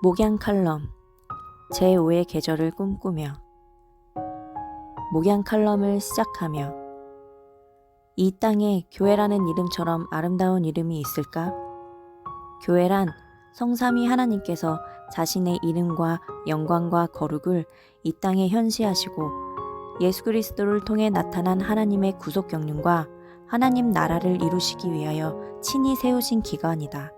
목양 칼럼 제5의 계절을 꿈꾸며 목양 칼럼을 시작하며 이 땅에 교회라는 이름처럼 아름다운 이름이 있을까? 교회란 성삼위 하나님께서 자신의 이름과 영광과 거룩을 이 땅에 현시하시고 예수 그리스도를 통해 나타난 하나님의 구속 경륜과 하나님 나라를 이루시기 위하여 친히 세우신 기관이다.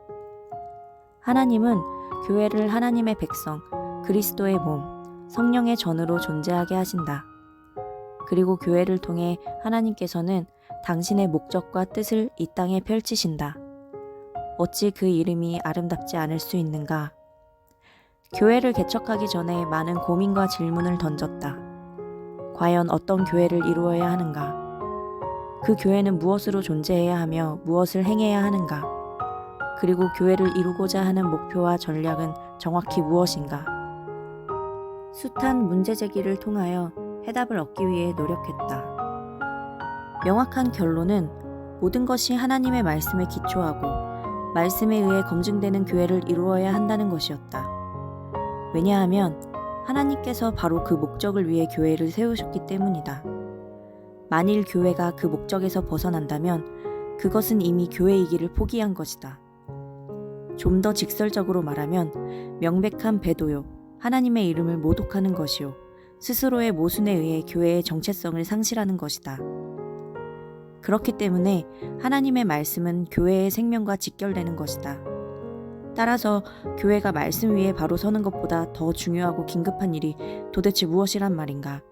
하나님은 교회를 하나님의 백성, 그리스도의 몸, 성령의 전으로 존재하게 하신다. 그리고 교회를 통해 하나님께서는 당신의 목적과 뜻을 이 땅에 펼치신다. 어찌 그 이름이 아름답지 않을 수 있는가? 교회를 개척하기 전에 많은 고민과 질문을 던졌다. 과연 어떤 교회를 이루어야 하는가? 그 교회는 무엇으로 존재해야 하며 무엇을 행해야 하는가? 그리고 교회를 이루고자 하는 목표와 전략은 정확히 무엇인가? 숱한 문제 제기를 통하여 해답을 얻기 위해 노력했다. 명확한 결론은 모든 것이 하나님의 말씀에 기초하고 말씀에 의해 검증되는 교회를 이루어야 한다는 것이었다. 왜냐하면 하나님께서 바로 그 목적을 위해 교회를 세우셨기 때문이다. 만일 교회가 그 목적에서 벗어난다면 그것은 이미 교회이기를 포기한 것이다. 좀 더 직설적으로 말하면 명백한 배도요, 하나님의 이름을 모독하는 것이요, 스스로의 모순에 의해 교회의 정체성을 상실하는 것이다. 그렇기 때문에 하나님의 말씀은 교회의 생명과 직결되는 것이다. 따라서 교회가 말씀 위에 바로 서는 것보다 더 중요하고 긴급한 일이 도대체 무엇이란 말인가?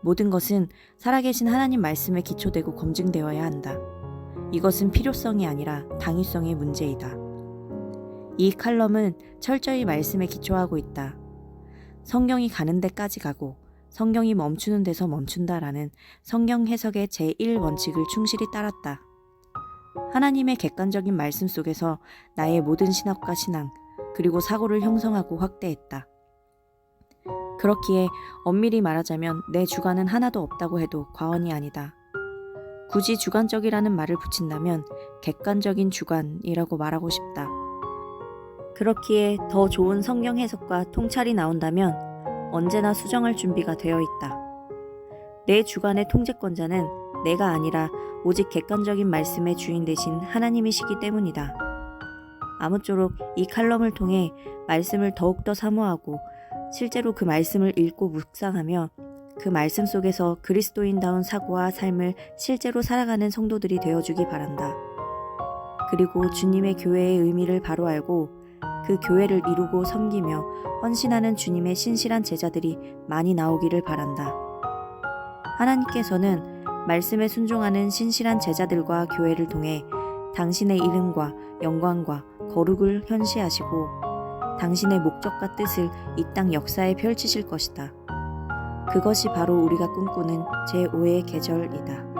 모든 것은 살아계신 하나님 말씀에 기초되고 검증되어야 한다. 이것은 필요성이 아니라 당위성의 문제이다. 이 칼럼은 철저히 말씀에 기초하고 있다. 성경이 가는 데까지 가고 성경이 멈추는 데서 멈춘다라는 성경 해석의 제1원칙을 충실히 따랐다. 하나님의 객관적인 말씀 속에서 나의 모든 신학과 신앙, 그리고 사고를 형성하고 확대했다. 그렇기에 엄밀히 말하자면 내 주관은 하나도 없다고 해도 과언이 아니다. 굳이 주관적이라는 말을 붙인다면 객관적인 주관이라고 말하고 싶다. 그렇기에 더 좋은 성경 해석과 통찰이 나온다면 언제나 수정할 준비가 되어 있다. 내 주관의 통제권자는 내가 아니라 오직 객관적인 말씀의 주인 대신 하나님이시기 때문이다. 아무쪼록 이 칼럼을 통해 말씀을 더욱더 사모하고 실제로 그 말씀을 읽고 묵상하며 그 말씀 속에서 그리스도인다운 사고와 삶을 실제로 살아가는 성도들이 되어주기 바란다. 그리고 주님의 교회의 의미를 바로 알고 그 교회를 이루고 섬기며 헌신하는 주님의 신실한 제자들이 많이 나오기를 바란다. 하나님께서는 말씀에 순종하는 신실한 제자들과 교회를 통해 당신의 이름과 영광과 거룩을 현시하시고 당신의 목적과 뜻을 이 땅 역사에 펼치실 것이다. 그것이 바로 우리가 꿈꾸는 제5의 계절이다.